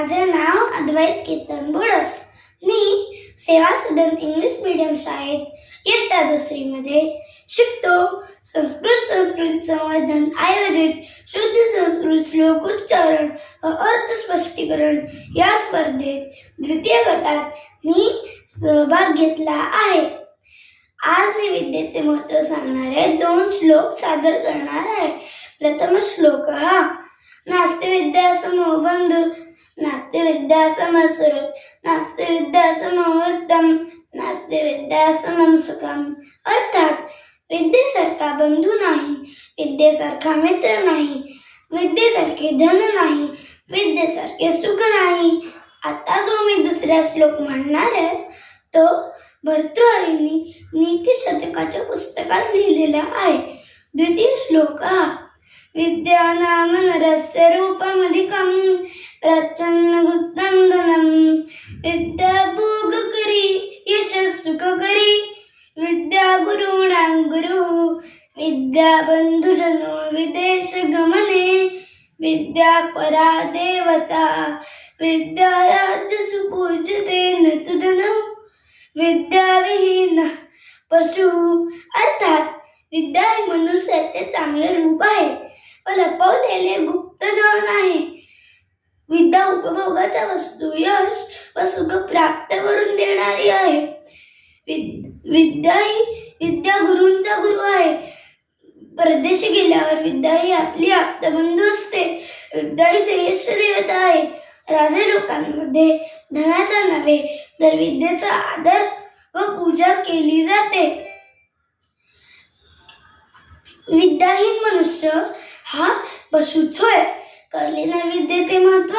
माझे नाव अद्वैत कीर्तन बोडस मी सेवा सदन English medium शाळेत इयत्ता दुसरीमध्ये शिकतो. संस्कृत संस्कृत संवर्धन आयोजित. शुद्ध संस्कृत श्लोक उच्चारण व अर्थ स्पष्टीकरण या स्पर्धेत द्वितीय गटात मी सहभाग घेतला आहे. आज मी विद्येचे महत्त्व सांगणारे दोन श्लोक सादर करणार आहे. प्रथम श्लोक हा नास्ति विद्या समो बंधू नास्ति विद्या समस्वरूप नास्ति विद्या समोत्तम नास्ति विद्या समम सुखम। अर्थात विद्येसारखा बंधू नाही विद्येसारखा मित्र नाही विद्येसारखे धन नाही विद्येसारखे सुख नाही। आता जो मी दुसरा श्लोक म्हणणार आहे तो भर्तृहरींनी नीती शतकाच्या पुस्तकात लिहिलेला आहे. द्वितीय श्लोक हा विद्या नाम नरस्य रूपमधिकं प्रचन्न गुप्तं धनं विद्या भोगकरी सुख सुखकरी विद्या गुरूणां गुरु विद्या विदेश गमने विद्या परा देवता विद्या राज्य सुपूजते तु धनं विद्याविहीन पशु। अर्थात विद्या हे मनुष्याचे चांगले रूप आहे. व लपवलेले गुप्तधन आहे. उपभोगाच्या वस्तू यश व सुख प्राप्त करून देणारी आहे. विद्या ही विद्या गुरूंचा गुरु आहे. परदेशी गेल्यावर विद्या ही आपली आप्तबंधू असते. विद्या ही श्रेष्ठ देवता आहे. राजे लोकांमध्ये धनाचा नव्हे तर विद्येचा आदर व पूजा केली जाते. विद्याहीन मनुष्य हा पशुच होय. कळले ना विद्येचे महत्त्व?